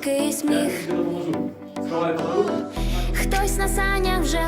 дзвінкий сміх. Хтось на санях вже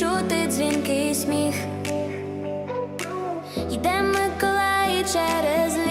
чути дзвінки сміх. Йде Миколай через.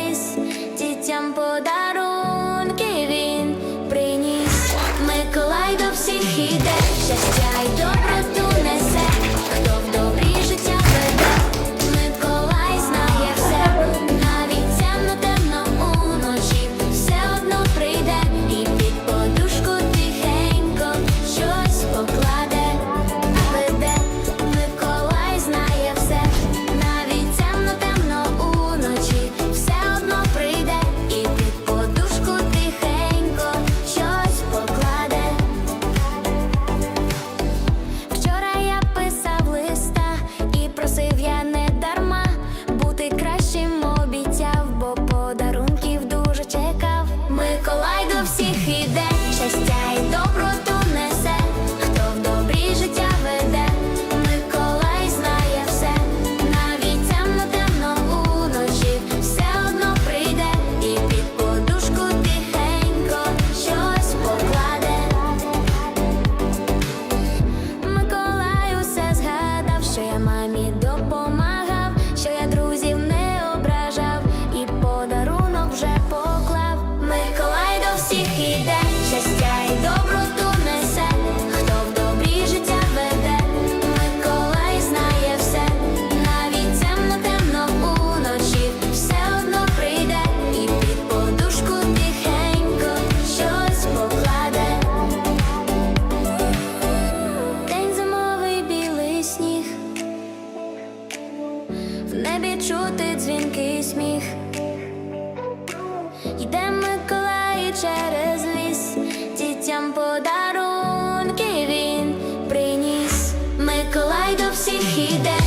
через ліс, дітям подарунки він приніс, Миколай до всіх іде.